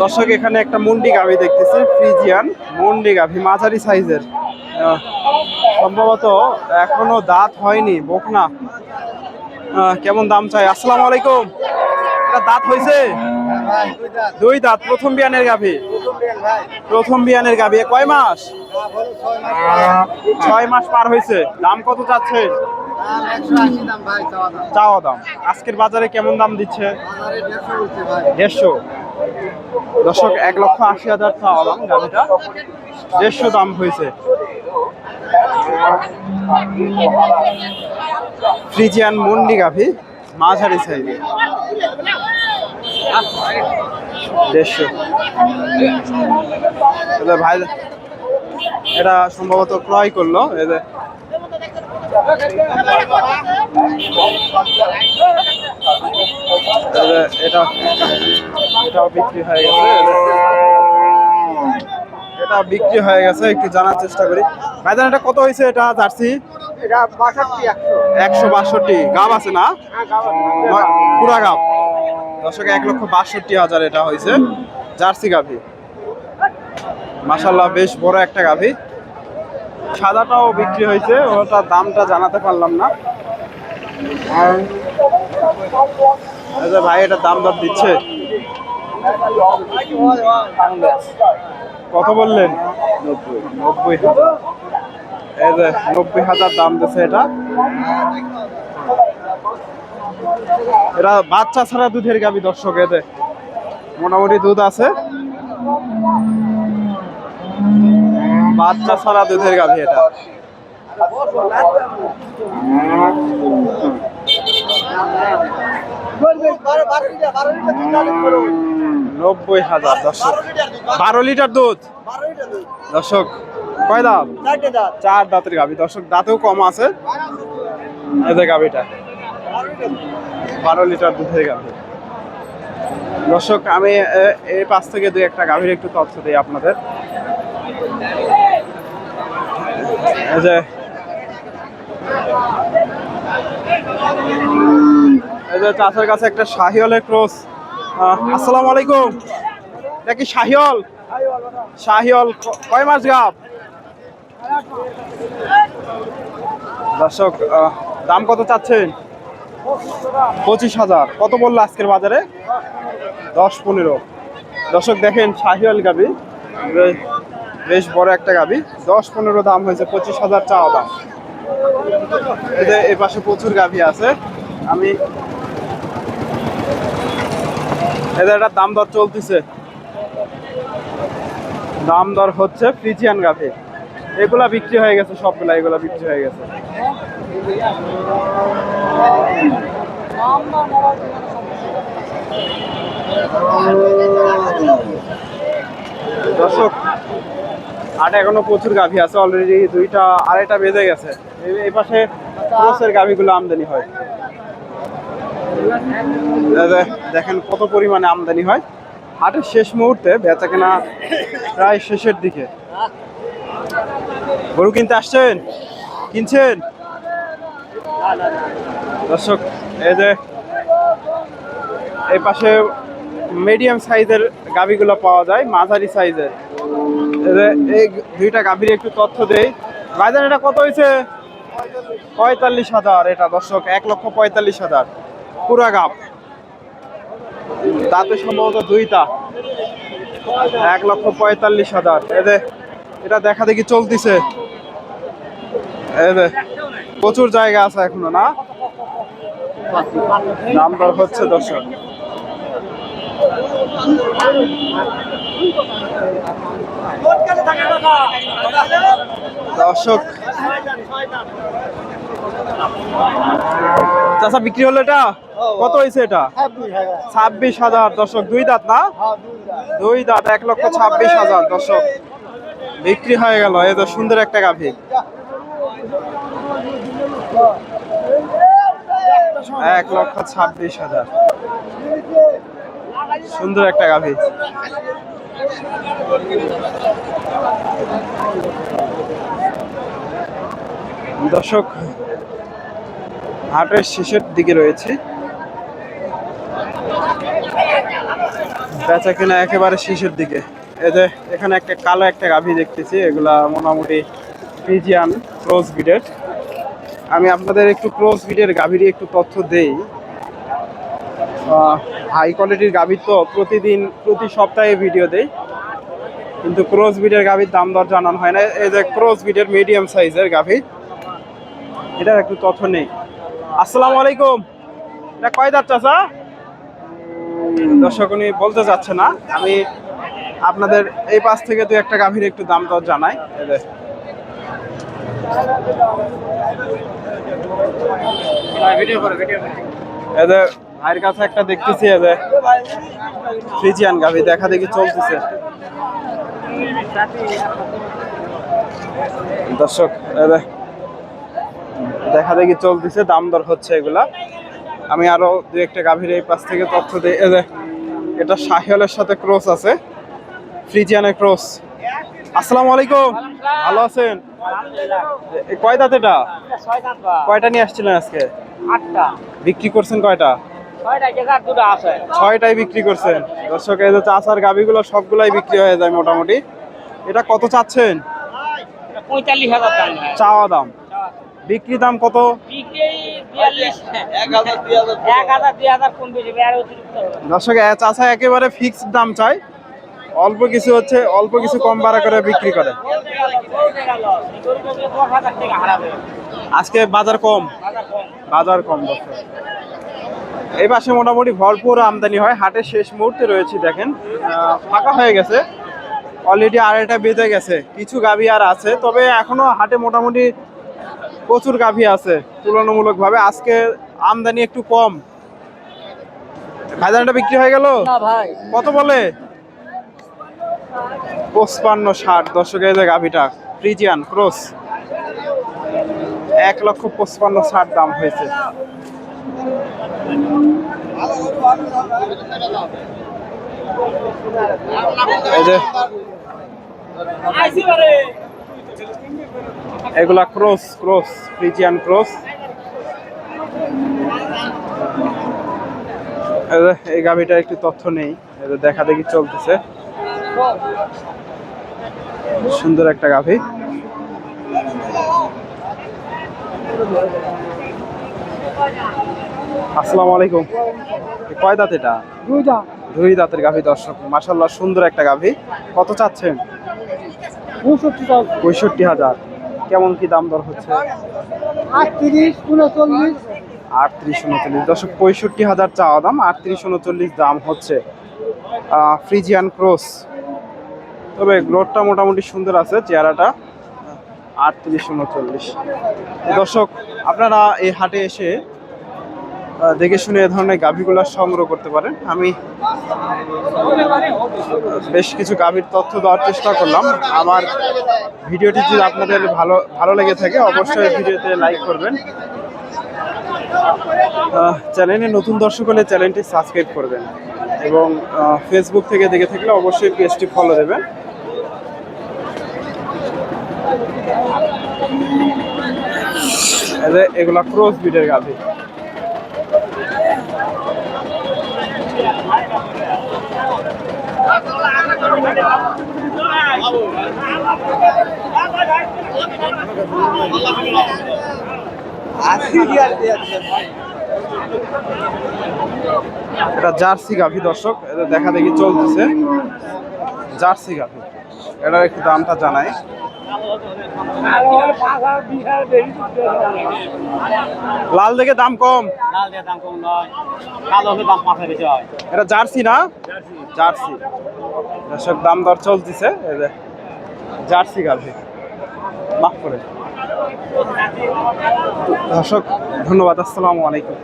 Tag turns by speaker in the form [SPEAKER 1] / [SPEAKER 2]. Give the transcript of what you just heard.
[SPEAKER 1] দর্শক, এখানে একটা মুন্ডি গাভি দেখতেছি, ফ্রিজিয়ান মুন্ডি গাভি, মাঝারি সাইজের। সম্ভবত এখনও দাঁত হয়নি, বকনা। কেমন দাম চাই? আসসালামু আলাইকুম। দাঁত হয়েছে? দুই দাঁত, প্রথম বিয়ানের গাভি। প্রথম বিয়ানের গাভি কয় মাস? ছয় মাস পার হয়েছে। দাম কত চাচ্ছে চাওয়া দাম। আজকের বাজারে কেমন দাম দিচ্ছে? দেড়শো। দর্শক, এক লক্ষ আশি হাজার চাওয়া দাম গাভিটা দেড়শো দাম হয়েছে। ফ্রিজিয়ান মুন্ডি গাভি, মাঝারি সাইজে। দেড়শো। ভাই এটা সম্ভবত ক্রয় করল। এদের এটা এটাও বিক্রি হয়ে গেছে। এটা বিক্রি হয়ে গেছে একটু জানার চেষ্টা করি। ভাইজান এটা কত হয়েছে এটা জার্সি? একশো। বাষট্টি। গাব আছে না? নয়, পুরা গাব। দর্শক এক লক্ষ বাষট্টি হাজার এটা হয়েছে। জার্সি গাভি। মাসাল্লাহ বেশ বড় একটা গাভি। সাদাটাও বিক্রি হয়েছে, ওটার দামটা জানাতে পারলাম না। ভাই, এটা দাম দর দিচ্ছে। কত বললেন? নব্বই হাজার। নব্বই হাজার দাম দিচ্ছে এটা। এটা বাচ্চা ছাড়া দুধের গাবি দর্শক এতে মোটামুটি দুধ আছে। বাচ্চা ছাড়া দুধের গাভী এটা। নব্বই হাজার, দর্শক। বারো লিটার দুধ। দর্শক, কয় দাম চার দাঁতের গাভি। দর্শক, দাঁতেও কম আছে। এদের গাভিটা। বারো লিটার দুধের গাভি। দর্শক, আমি এই পাশ থেকে দুই একটা গাভীর একটু তথ্য দিই আপনাদের। যে এই চাষের কাছে একটা শাহিওয়ালের ক্রস আসসালামু আলাইকুম। এটা কি শাহিওল শাহিওল কয় মাস গাব? দর্শক দাম কত চাচ্ছেন? পঁচিশ হাজার। কত বলল আজকের বাজারে? দশ পনেরো। দর্শক, দেখেন শাহিওয়াল গাবি। বেশ বড় একটা গাবি। দশ পনেরো দাম হয়েছে, পঁচিশ হাজার চাওয়া দাম। এদের পাশে প্রচুর গাভি আছে। আমি এদের একটা দাম দর চলতেছে। দাম দর হচ্ছে ফ্রিজিয়ান গাভি। এগুলা বিক্রি হয়ে গেছে, সবগুলা এগুলা বিক্রি হয়ে গেছে। দর্শক আট এখনও প্রচুর গাভী আছে অলরেডি দুইটা আড়াইটা বেজে গেছে। এই পাশে ক্রসের গাভীগুলো আমদানি হয়। দেখেন কত পরিমাণে আমদানি হয়। হাটের শেষ মুহূর্তে বেচা কেনা প্রায় শেষের দিকে। গরু কিনতে আসছেন? কিনছেন? দর্শক, এই যে, এই পাশে মিডিয়াম সাইজের গাভীগুলো পাওয়া যায়, মাঝারি সাইজের এই দুইটা গাভীর একটু তথ্য দেই। বাজার এটা কত হয়েছে পঁয়তাল্লিশ হাজার এটা, দর্শক, এক লক্ষ পঁয়তাল্লিশ হাজার। পুরা গাভ তাতে সম্ভবত দুইটা। এক লক্ষ পঁয়তাল্লিশ হাজার। এদের এটা দেখা দেখি চলতিছে। এদের প্রচুর জায়গা আছে এখনও, না? দাম দর হচ্ছে দর্শক। দর্শক। চাষা বিক্রি হলো এটা? কত হয়েছে এটা? ছাব্বিশ হাজার। দর্শক, দুই দাঁত না? দুই দাঁত, এক লক্ষ ছাব্বিশ হাজার। দর্শক, বিক্রি হয়ে গেল। এ তো সুন্দর একটা গাভী। এক লক্ষ ছাব্বিশ হাজার। সুন্দর একটা গাভী। দর্শক, হাটের শেষের দিকে রয়েছে। বেচা কিনা একেবারে শেষের দিকে। যে এখানে একটা কালো একটা গাভী দেখতেছি, এগুলা মোটামুটি ফিজিয়ান ক্রস বিডের আমি আপনাদের একটু ক্রস বিডের গাভীরই একটু তথ্য দেই। হাই কোয়ালিটির গাভীর তো প্রতিদিন প্রতি সপ্তাহে ভিডিও দেই। কিন্তু ক্রস বিডের গাভীর দাম দর জানানো হয় না। এই যে ক্রস বিডের মিডিয়াম সাইজের গাভী এটার একটু তথ্য নেই। আসসালামু আলাইকুম। এটা কয় দাঁত চাচা? দর্শক উনি বলতে চাচ্ছে না। আমি আপনাদের এই পাশ থেকে দু একটা গাভীর একটু দাম দর জানাই। যে ভাইয়ের কাছে একটা দেখতেছি যে ফ্রিজিয়ান গাভী দেখা দেখি চলতেছে। দর্শক যে দেখা দেখি চলতেছে দাম দর হচ্ছে এগুলা। আমি আরও দু একটা গাভীর এই পাশ থেকে তথ্য দিই। এটা শাহিওয়ালের সাথে ক্রস আছে ফ্রিজিয়ানের ক্রস। আসসালামু আলাইকুম। ভালো আছেন? কয় দাঁত এটা? কয়টা নিয়ে আসছিলেন আজকে?
[SPEAKER 2] আটটা।
[SPEAKER 1] বিক্রি করছেন কয়টা? ছয়টাই বিক্রি করছেন। দর্শক এই যে চাষার গাভিগুলো সবগুলাই বিক্রি হয়ে যায় মোটামুটি। এটা কত চাচ্ছেন?
[SPEAKER 2] পঁয়তাল্লিশ হাজার।
[SPEAKER 1] চাওয়া দাম। বিক্রি দাম কত। দর্শক চাষা একেবারে ফিক্সড দাম চাই। অল্প কিছু হচ্ছে অল্প কিছু কম বাড়া করে বিক্রি করে। আজকে বাজার কম।
[SPEAKER 2] কম।
[SPEAKER 1] বাজার কম দর্শক। এই পাশে মোটামুটি ভরপুর আমদানি হয়। হাটের শেষ মুহূর্তে রয়েছে দেখেন। ফাঁকা হয়ে গেছে। অলরেডি আড়াইটা বেঁধে গেছে। কিছু গাভী আর আছে তবে এখনও হাটে মোটামুটি প্রচুর গাভী আছে তুলনামূলকভাবে। আজকে আমদানি একটু কম। ভাইজানটা বিক্রি হয়ে গেল?
[SPEAKER 2] ভাই।
[SPEAKER 1] কত বলে? পঁচপান্ন ষাট। দশকের যে গাভিটা ফ্রিজিয়ান ক্রস এক লক্ষ পঁচপান্ন ষাট দাম হয়েছে। এগুলা ক্রস ক্রস, ফ্রিজিয়ান ক্রস। এই গাভিটার একটু তথ্য নেই। দেখা দেখি চলতেছে। সুন্দর একটা গাভি। আসসালামু আলাইকুম। কয় দাঁত এটা?
[SPEAKER 2] দুইটা
[SPEAKER 1] দুই দাঁতের গাভী দর্শক মাসাল্লাহ সুন্দর একটা গাভী। কত চাচ্ছেন?
[SPEAKER 2] পঁয়ষট্টি
[SPEAKER 1] হাজার। কেমন কি দাম দর হচ্ছে?
[SPEAKER 2] আটত্রিশ উনচল্লিশ।
[SPEAKER 1] আটত্রিশ উনচল্লিশ। দর্শক পঁয়ষট্টি হাজার চাওয়া দাম আটত্রিশ উনচল্লিশ দাম হচ্ছে। Friesian cross. তবে গ্রোথটা মোটামুটি সুন্দর আছে চেহারাটা। আটত্রিশ উনচল্লিশ। দর্শক আপনারা এই হাটে এসে দেখে শুনে এ ধরনের গাভীগুলো সংগ্রহ করতে পারেন। আমি বেশ কিছু গাভীর তথ্য দেওয়ার চেষ্টা করলাম। আমার ভিডিওটি যদি আপনাদের ভালো ভালো লেগে থাকে, অবশ্যই ভিডিওতে লাইক করবেন। চ্যানেলে নতুন দর্শক হলে চ্যানেলটি সাবস্ক্রাইব করবেন এবং ফেসবুক থেকে দেখে থাকলে অবশ্যই পেজটি ফলো দেবেন। এগুলা ক্রস বিডের গাভি। এটা জার্সি গাভি দর্শক। এটা দেখা দেখি চলতেছে। জার্সি গাভি। এটার একটু দামটা জানাই। লাল দেখে দাম কম।
[SPEAKER 2] লাল দিয়ে দাম কম নয়। কালো হলে দাম পাঁচের বেশি হয়।
[SPEAKER 1] এটা জার্সি না? জার্সি। দর্শক দাম দর চলতেছে। জার্সি গাভি। মাফ করে দর্শক ধন্যবাদ। আসসালামু আলাইকুম।